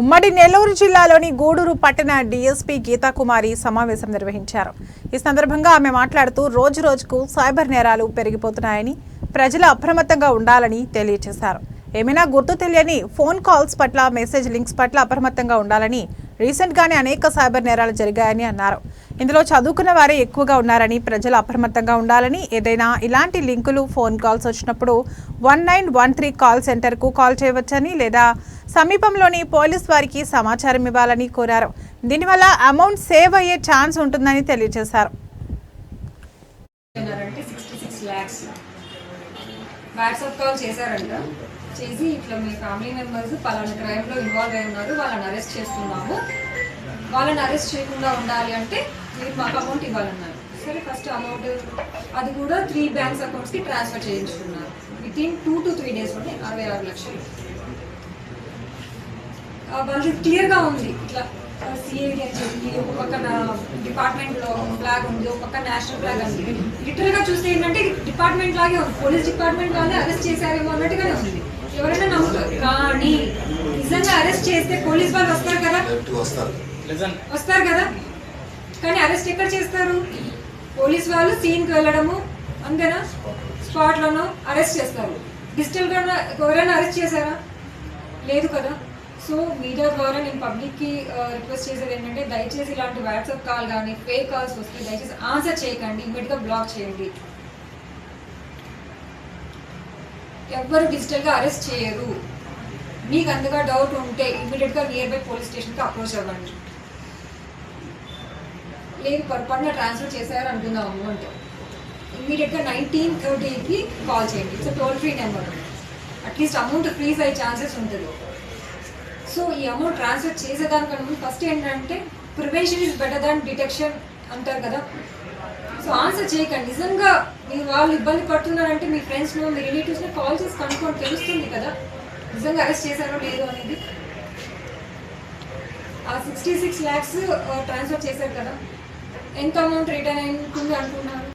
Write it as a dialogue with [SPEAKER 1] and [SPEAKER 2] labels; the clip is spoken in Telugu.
[SPEAKER 1] ఉమ్మడి నెల్లూరు జిల్లాలోని గూడూరు పట్టణ డీఎస్పీ గీతాకుమారి సమావేశం నిర్వహించారు. ఈ సందర్భంగా ఆమె మాట్లాడుతూ రోజు రోజుకు సైబర్ నేరాలు పెరిగిపోతున్నాయని ప్రజలు అప్రమత్తంగా ఉండాలని తెలియజేశారు ఏమైనా గుర్తు తెలియని ఫోన్ కాల్స్ పట్ల మెసేజ్ లింక్స్ పట్ల అప్రమత్తంగా ఉండాలని రీసెంట్గానే అనేక సైబర్ నేరాలు జరిగాయని అన్నారు. ఇందులో చదువుకున్న వారే ఎక్కువగా ఉన్నారని ప్రజలు అప్రమత్తంగా ఉండాలని ఏదైనా ఇలాంటి లింకులు ఫోన్ కాల్స్ వచ్చినప్పుడు one nine one three call సెంటర్కు కాల్ చేయవచ్చని లేదా సమీపంలోని పోలీస్ వారికి సమాచారం ఇవ్వాలని కోరారు. దీనివల్ల అమౌంట్ సేవ్ అయ్యే ఛాన్స్ ఉంటుందని తెలియజేశారు.
[SPEAKER 2] వాట్సాప్ కాల్ చేశారంట. చేసి ఇట్లా మీ ఫ్యామిలీ మెంబర్స్ పలానా క్రైమ్లో ఇన్వాల్వ్ అయి ఉన్నారు వాళ్ళని అరెస్ట్ చేస్తున్నాము. వాళ్ళని అరెస్ట్ చేయకుండా ఉండాలి అంటే మీరు మాకు అమౌంట్ ఇవ్వాలన్నారు. సరే ఫస్ట్ అమౌంట్ అది కూడా త్రీ బ్యాంక్స్ అకౌంట్స్కి ట్రాన్స్ఫర్ చేయించుకున్నారు. Within two to three డేస్లోనే అరవై ఆరు లక్షలు. వాళ్ళు క్లియర్గా ఉంది. ఇట్లా సిఐడి అని చెప్పి ఒక పక్కన డిపార్ట్మెంట్లో ఫ్లాగ్ ఉంది ఒక పక్కన నేషనల్ ఫ్లాగ్ ఉంది లిటరల్గా చూస్తే ఏంటంటే డిపార్ట్మెంట్ లాగే ఉంది. పోలీస్ డిపార్ట్మెంట్ వాళ్ళే అరెస్ట్ చేశారేమో అన్నట్టుగానే ఉంది. ఎవరైనా నమ్ముతారు. కానీ నిజంగా అరెస్ట్ చేస్తే పోలీస్ వాళ్ళు వస్తారు కదా?
[SPEAKER 3] వస్తారు
[SPEAKER 2] కదా? కానీ అరెస్ట్ ఎక్కడ చేస్తారు? పోలీస్ వాళ్ళు సీన్కి వెళ్ళడము అంతేనా? స్పాట్లను అరెస్ట్ చేస్తారు. డిజిటల్గా ఎవరైనా అరెస్ట్ చేశారా? లేదు కదా? సో మీడియా ద్వారా నేను పబ్లిక్కి రిక్వెస్ట్ చేసేది ఏంటంటే దయచేసి ఇలాంటి వాట్సాప్ కాల్ కానీ ఫేక్ కాల్స్ వస్తే దయచేసి ఆన్సర్ చేయకండి ఇమ్మీడియట్గా బ్లాక్ చేయండి. ఎవ్వరు డిజిటల్గా అరెస్ట్ చేయరు. మీకు అందుగా డౌట్ ఉంటే ఇమీడియట్గా నియర్ బై పోలీస్ స్టేషన్కి అప్రోచ్ అవ్వండి. లేదు పొరపాటున ట్రాన్స్ఫర్ చేశారు అనుకుందాం అమౌంట్ ఇమీడియట్గా నైన్టీన్ థర్టీకి కాల్ చేయండి. It's toll free number atleast amount freeze అయ్యే ఛాన్సెస్ ఉంటుంది. సో ఈ అమౌంట్ ట్రాన్స్ఫర్ చేసేదానికన్నా ముందు ఫస్ట్ ఏంటంటే prevention is better than detection అంటారు కదా. సో ఆన్సర్ చేయకండి. నిజంగా మీరు వాళ్ళు ఇబ్బంది పడుతున్నారంటే మీ ఫ్రెండ్స్ను మీ రిలేటివ్స్ని కాల్ చేసి కనుక్కొని తెలుస్తుంది కదా. నిజంగా అరెస్ట్ చేశారో లేదో అనేది. ఆ సిక్స్టీ సిక్స్ ల్యాక్స్ ట్రాన్స్ఫర్ చేశారు కదా. ఎంత అమౌంట్ రిటర్న్ అయింటుంది అనుకున్నారు?